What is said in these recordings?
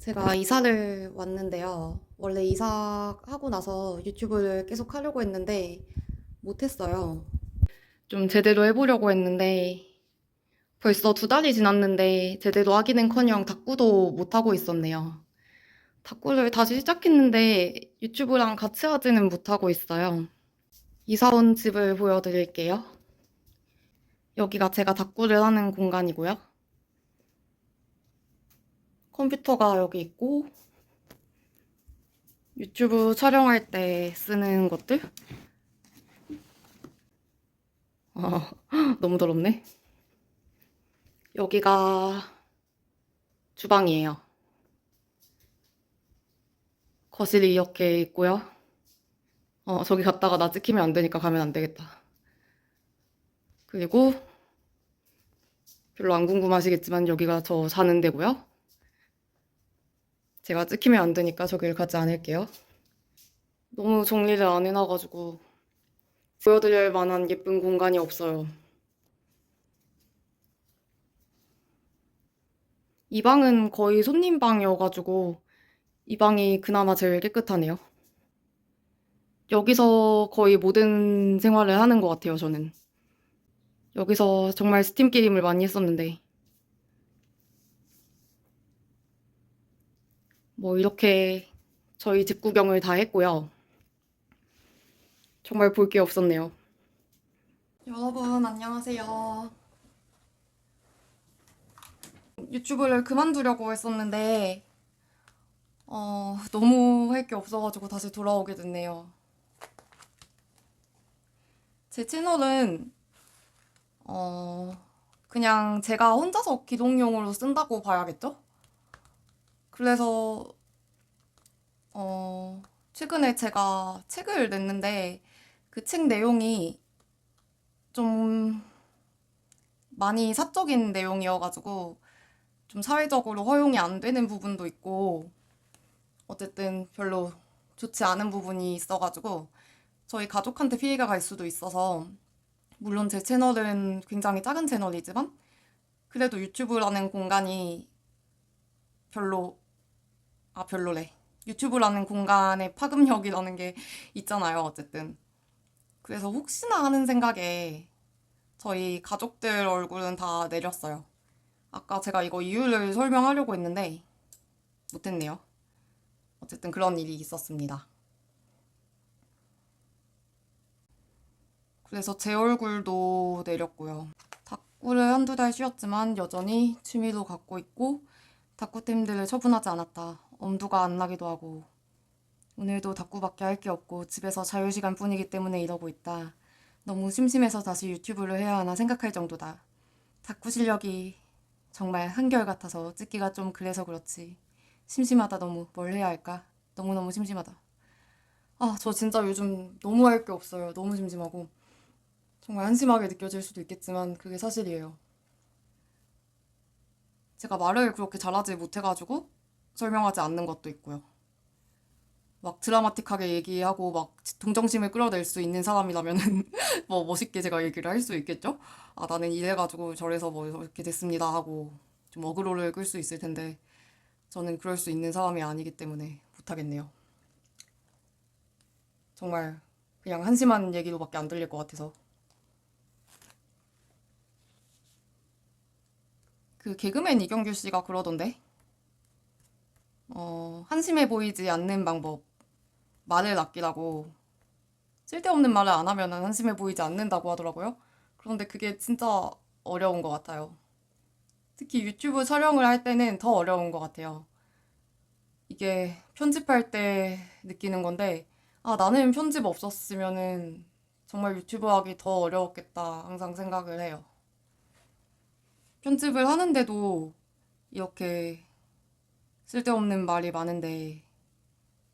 제가 이사를 왔는데요. 원래 이사하고 나서 유튜브를 계속 하려고 했는데 못했어요. 좀 제대로 해보려고 했는데 벌써 두 달이 지났는데 제대로 하기는커녕 닦고도 못하고 있었네요. 닦고를 다시 시작했는데 유튜브랑 같이 하지는 못하고 있어요. 이사 온 집을 보여드릴게요. 여기가 제가 닦고를 하는 공간이고요. 컴퓨터가 여기 있고 유튜브 촬영할 때 쓰는 것들? 아, 너무 더럽네. 여기가 주방이에요. 거실이 이렇게 있고요. 어, 저기 갔다가 나 찍히면 안 되니까 가면 안 되겠다. 그리고 별로 안 궁금하시겠지만 여기가 저 자는 데고요 제가 찍히면 안 되니까 저길 가지 않을게요. 너무 정리를 안 해놔가지고 보여드릴 만한 예쁜 공간이 없어요. 이 방은 거의 손님 방이어가지고 이 방이 그나마 제일 깨끗하네요. 여기서 거의 모든 생활을 하는 것 같아요, 저는. 여기서 정말 스팀 게임을 많이 했었는데. 뭐 이렇게 저희 집 구경을 다 했고요. 정말 볼 게 없었네요. 여러분 안녕하세요. 유튜브를 그만두려고 했었는데 어, 너무 할 게 없어가지고 다시 돌아오게 됐네요. 제 채널은 어, 그냥 제가 혼자서 기동용으로 쓴다고 봐야겠죠? 그래서 어, 최근에 제가 책을 냈는데 그 책 내용이 좀 많이 사적인 내용이어가지고 좀 사회적으로 허용이 안 되는 부분도 있고 어쨌든 별로 좋지 않은 부분이 있어가지고 저희 가족한테 피해가 갈 수도 있어서 물론 제 채널은 굉장히 작은 채널이지만 그래도 유튜브라는 공간이 별로 아 별로래. 유튜브라는 공간에 파급력이라는 게 있잖아요 어쨌든. 그래서 혹시나 하는 생각에 저희 가족들 얼굴은 다 내렸어요. 아까 제가 이거 이유를 설명하려고 했는데 못했네요. 어쨌든 그런 일이 있었습니다. 그래서 제 얼굴도 내렸고요. 닭구를 한두 달 쉬었지만 여전히 취미로 갖고 있고 닭구템들을 처분하지 않았다 엄두가 안 나기도 하고 오늘도 닭구밖에 할 게 없고 집에서 자유시간 뿐이기 때문에 이러고 있다. 너무 심심해서 다시 유튜브를 해야 하나 생각할 정도다. 닭구 실력이 정말 한결같아서 찍기가 좀 그래서 그렇지. 심심하다 너무 뭘 해야 할까? 너무너무 심심하다. 아, 저 진짜 요즘 너무 할 게 없어요. 너무 심심하고. 정말 한심하게 느껴질 수도 있겠지만 그게 사실이에요. 제가 말을 그렇게 잘하지 못해가지고 설명하지 않는 것도 있고요. 막 드라마틱하게 얘기하고 막 동정심을 끌어낼 수 있는 사람이라면은 뭐 멋있게 제가 얘기를 할 수 있겠죠? 아, 나는 이래가지고 저래서 뭐 이렇게 됐습니다 하고 좀 어그로를 끌 수 있을 텐데 저는 그럴 수 있는 사람이 아니기 때문에 못하겠네요. 정말 그냥 한심한 얘기로밖에 안 들릴 것 같아서. 그 개그맨 이경규 씨가 그러던데 어, 한심해 보이지 않는 방법. 말을 아끼라고. 쓸데없는 말을 안 하면 한심해 보이지 않는다고 하더라고요. 그런데 그게 진짜 어려운 것 같아요. 특히 유튜브 촬영을 할 때는 더 어려운 것 같아요. 이게 편집할 때 느끼는 건데, 아, 나는 편집 없었으면은 정말 유튜브 하기 더 어려웠겠다 항상 생각을 해요. 편집을 하는데도 이렇게 쓸데없는 말이 많은데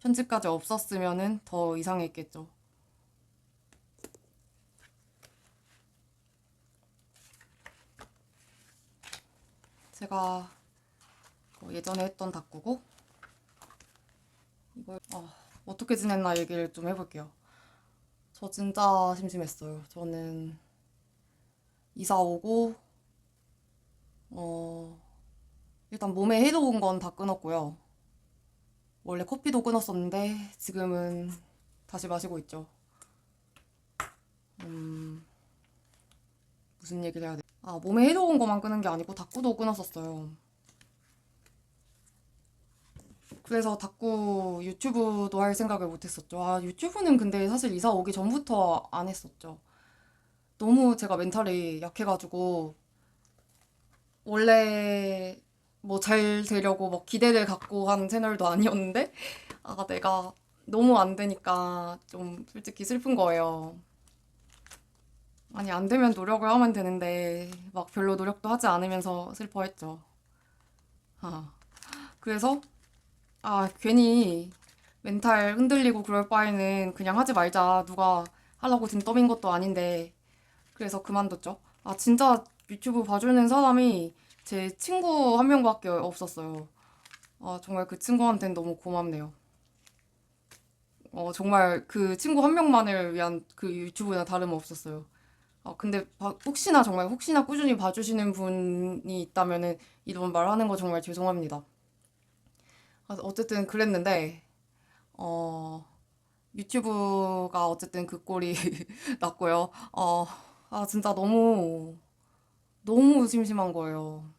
편집까지 없었으면은 더 이상했겠죠. 제가 뭐 예전에 했던 닭구고 이걸 아, 어떻게 지냈나 얘기를 좀 해볼게요. 저 진짜 심심했어요. 저는 이사 오고 어 일단 몸에 해로운 건 다 끊었고요. 원래 커피도 끊었었는데 지금은 다시 마시고 있죠. 음, 무슨 얘기를 해야 돼? 아, 몸에 해로운 것만 끊은 게 아니고 다꾸도 끊었었어요. 그래서 다꾸 유튜브도 할 생각을 못 했었죠. 아, 유튜브는 근데 사실 이사 오기 전부터 안 했었죠. 너무 제가 멘탈이 약해가지고 원래 뭐 잘 되려고 뭐 기대를 갖고 한 채널도 아니었는데 아 내가 너무 안 되니까 좀 솔직히 슬픈 거예요. 아니 안 되면 노력을 하면 되는데 막 별로 노력도 하지 않으면서 슬퍼했죠. 아 그래서 아 괜히 멘탈 흔들리고 그럴 바에는 그냥 하지 말자. 누가 하라고 등 떠민 것도 아닌데 그래서 그만뒀죠. 아 진짜 유튜브 봐주는 사람이 제 친구 한 명밖에 없었어요. 아, 정말 그 친구한테는 너무 고맙네요. 어, 정말 그 친구 한 명만을 위한 그 유튜브나 다름없었어요. 아, 근데 바- 혹시나 정말 혹시나 꾸준히 봐주시는 분이 있다면은 이런 말 하는 거 정말 죄송합니다. 아, 어쨌든 그랬는데, 어, 유튜브가 어쨌든 그 꼴이 났고요. 어, 아, 진짜 너무, 너무 심심한 거예요.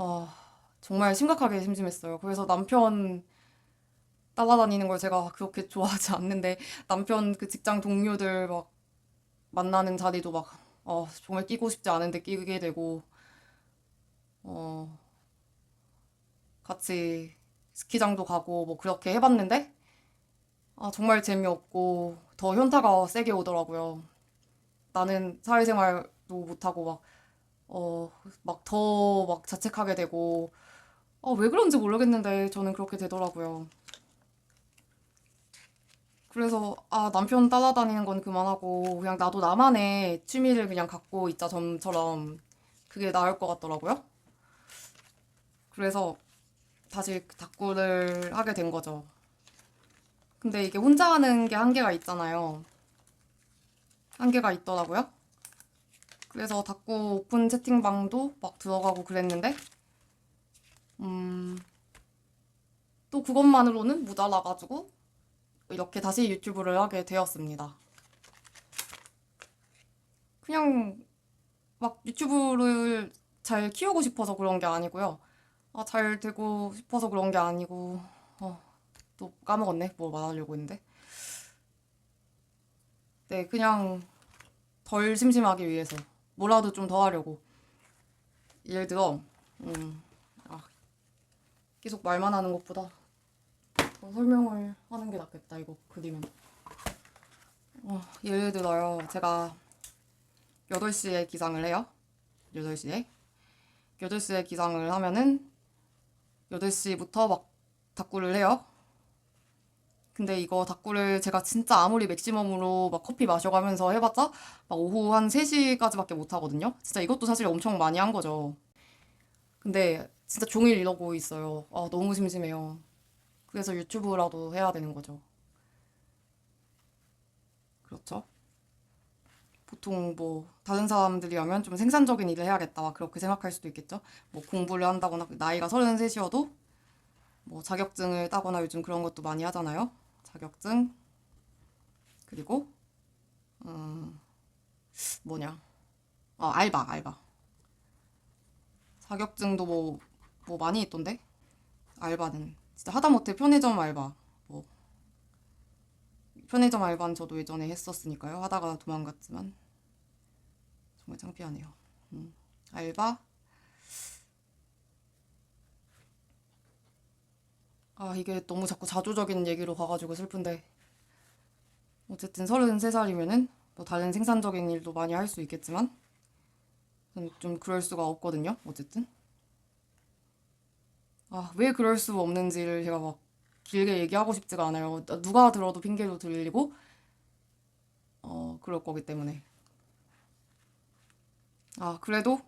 아, 정말 심각하게 심심했어요. 그래서 남편 따라다니는 걸 제가 그렇게 좋아하지 않는데 남편 그 직장 동료들 막 만나는 자리도 막 어, 정말 끼고 싶지 않은데 끼게 되고 어, 같이 스키장도 가고 뭐 그렇게 해봤는데 아, 정말 재미없고 더 현타가 세게 오더라고요. 나는 사회생활도 못하고 막 어, 막 더 막 자책하게 되고 어, 왜 그런지 모르겠는데 저는 그렇게 되더라고요. 그래서 아 남편 따라다니는 건 그만하고 그냥 나도 나만의 취미를 그냥 갖고 있자 점처럼 그게 나을 것 같더라고요. 그래서 다시 다꾸를 하게 된 거죠. 근데 이게 혼자 하는 게 한계가 있잖아요. 한계가 있더라고요. 그래서 다꾸 오픈 채팅방도 막 들어가고 그랬는데 음, 또 그것만으로는 모자라가지고 이렇게 다시 유튜브를 하게 되었습니다. 그냥 막 유튜브를 잘 키우고 싶어서 그런 게 아니고요. 아, 잘 되고 싶어서 그런 게 아니고, 어, 또 까먹었네. 뭐 말하려고 했는데. 네, 그냥 덜 심심하기 위해서. 뭐라도 좀 더 하려고. 예를 들어, 음, 아, 계속 말만 하는 것보다 더 설명을 하는 게 낫겠다, 이거 그리면. 어, 예를 들어요. 제가 8시에 기상을 해요. 8시에. 8시에 기상을 하면은 8시부터 막 다꾸를 해요. 근데 이거 다꾸를 제가 진짜 아무리 맥시멈으로 막 커피 마셔가면서 해봤자 막 오후 한 3시까지밖에 못 하거든요. 진짜 이것도 사실 엄청 많이 한 거죠. 근데 진짜 종일 이러고 있어요. 아, 너무 심심해요. 그래서 유튜브라도 해야 되는 거죠. 그렇죠? 보통 뭐 다른 사람들이라면 좀 생산적인 일을 해야겠다 막 그렇게 생각할 수도 있겠죠. 뭐 공부를 한다거나 나이가 33이어도 뭐 자격증을 따거나 요즘 그런 것도 많이 하잖아요. 자격증 그리고 음 뭐냐. 어 알바 알바. 자격증도 뭐 뭐 많이 있던데? 알바는. 진짜 하다못해 편의점 알바 뭐. 편의점 알바는 저도 예전에 했었으니까요. 하다가 도망갔지만. 정말 창피하네요. 음, 알바 아 이게 너무 자꾸 자조적인 얘기로 가가지고 슬픈데 어쨌든 33살이면은 뭐 다른 생산적인 일도 많이 할 수 있겠지만 좀 그럴 수가 없거든요. 어쨌든 아 왜 그럴 수 없는지를 제가 막 길게 얘기하고 싶지가 않아요. 누가 들어도 핑계로 들리고 어 그럴 거기 때문에 아 그래도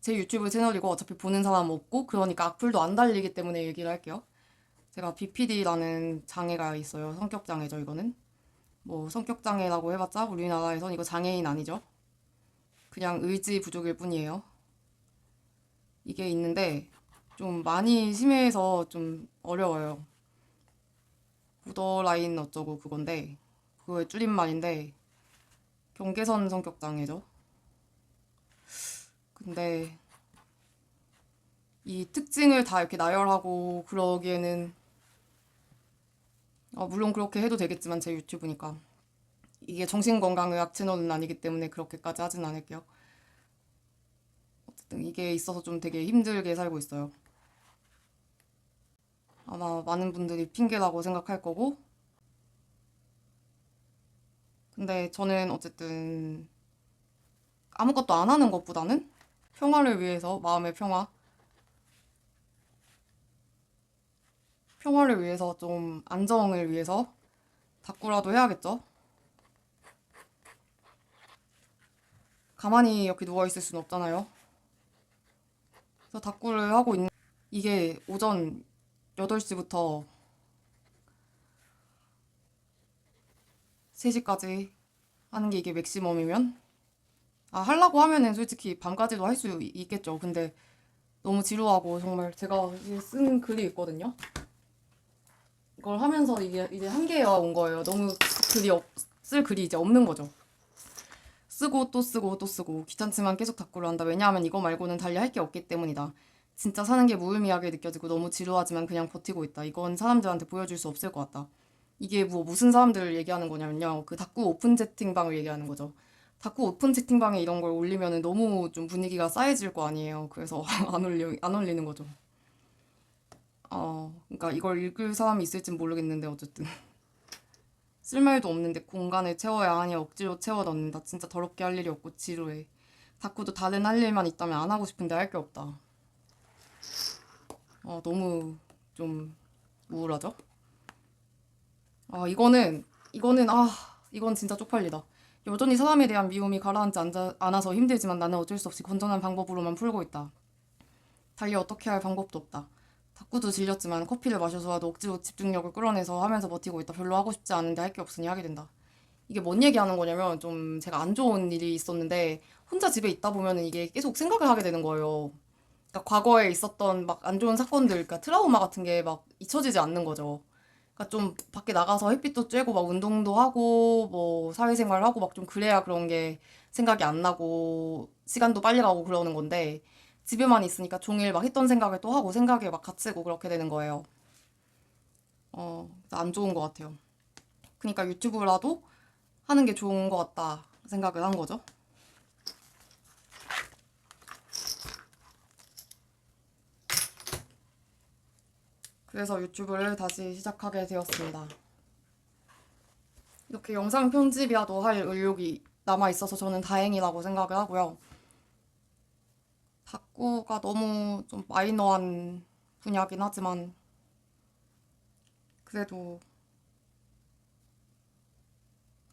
제 유튜브 채널이고 어차피 보는 사람 없고 그러니까 악플도 안 달리기 때문에 얘기를 할게요. 제가 BPD라는 장애가 있어요. 성격 장애죠, 이거는. 뭐 성격 장애라고 해봤자 우리나라에선 이거 장애인 아니죠. 그냥 의지 부족일 뿐이에요. 이게 있는데 좀 많이 심해서 좀 어려워요. 보더라인 어쩌고 그건데 그거의 줄임말인데 경계선 성격 장애죠. 근데 이 특징을 다 이렇게 나열하고 그러기에는 어, 물론 그렇게 해도 되겠지만 제 유튜브니까 이게 정신건강의학 채널은 아니기 때문에 그렇게까지 하진 않을게요. 어쨌든 이게 있어서 좀 되게 힘들게 살고 있어요. 아마 많은 분들이 핑계라고 생각할 거고 근데 저는 어쨌든 아무것도 안 하는 것보다는 평화를 위해서 마음의 평화 평화를 위해서 좀 안정을 위해서 다꾸라도 해야겠죠. 가만히 이렇게 누워 있을 순 없잖아요. 그래서 다꾸를 하고 있는 이게 오전 8시부터 3시까지 하는 게 이게 맥시멈이면 아 하려고 하면은 솔직히 밤까지도 할 수 있겠죠. 근데 너무 지루하고 정말 제가 쓴 글이 있거든요. 이걸 하면서 이게 이제 한계가 온 거예요. 너무 글이 없, 쓸 글이 이제 없는 거죠. 쓰고 또 쓰고 또 쓰고 귀찮지만 계속 다꾸를 한다. 왜냐하면 이거 말고는 달리 할 게 없기 때문이다. 진짜 사는 게 무의미하게 느껴지고 너무 지루하지만 그냥 버티고 있다. 이건 사람들한테 보여줄 수 없을 것 같다. 이게 뭐 무슨 사람들을 얘기하는 거냐면요. 그 다꾸 오픈 채팅방을 얘기하는 거죠. 다꾸 오픈 채팅방에 이런 걸 올리면은 너무 좀 분위기가 싸해질 거 아니에요. 그래서 안 올려 안 올리는 거죠. 어, 그러니까 이걸 읽을 사람이 있을진 모르겠는데 어쨌든 쓸 말도 없는데 공간을 채워야 하니 억지로 채워 넣는다. 진짜 더럽게 할 일이 없고 지루해. 다꾸도 다른 할 일만 있다면 안 하고 싶은데 할 게 없다. 어, 너무 좀 우울하죠? 아, 이거는, 이거는, 아, 이건 진짜 쪽팔리다. 여전히 사람에 대한 미움이 가라앉지 않자- 않아서 힘들지만 나는 어쩔 수 없이 건전한 방법으로만 풀고 있다. 달리 어떻게 할 방법도 없다. 다꾸도 질렸지만 커피를 마셔서라도 억지로 집중력을 끌어내서 하면서 버티고 있다. 별로 하고 싶지 않은데 할 게 없으니 하게 된다. 이게 뭔 얘기하는 거냐면 좀 제가 안 좋은 일이 있었는데 혼자 집에 있다 보면은 이게 계속 생각을 하게 되는 거예요. 그러니까 과거에 있었던 막 안 좋은 사건들, 그러니까 트라우마 같은 게 막 잊혀지지 않는 거죠. 그러니까 좀 밖에 나가서 햇빛도 쬐고 막 운동도 하고 뭐 사회생활 하고 막 좀 그래야 그런 게 생각이 안 나고 시간도 빨리 가고 그러는 건데 집에만 있으니까 종일 막 했던 생각을 또 하고 생각에 막 갇히고 그렇게 되는 거예요. 어, 안 좋은 것 같아요. 그러니까 유튜브라도 하는 게 좋은 것 같다 생각을 한 거죠. 그래서 유튜브를 다시 시작하게 되었습니다. 이렇게 영상 편집이라도 할 의욕이 남아 있어서 저는 다행이라고 생각을 하고요. 다꾸가 너무 좀 마이너한 분야긴 하지만 그래도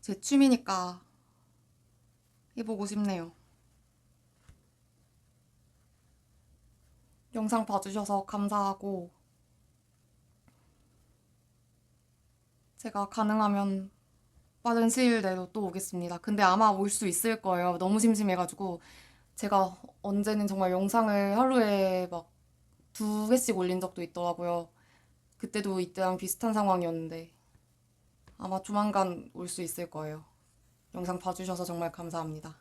제 취미니까 해보고 싶네요. 영상 봐주셔서 감사하고 제가 가능하면 빠른 시일 내로 또 오겠습니다. 근데 아마 올 수 있을 거예요. 너무 심심해가지고 제가 언제는 정말 영상을 하루에 막 두 개씩 올린 적도 있더라고요. 그때도 이때랑 비슷한 상황이었는데 아마 조만간 올 수 있을 거예요. 영상 봐주셔서 정말 감사합니다.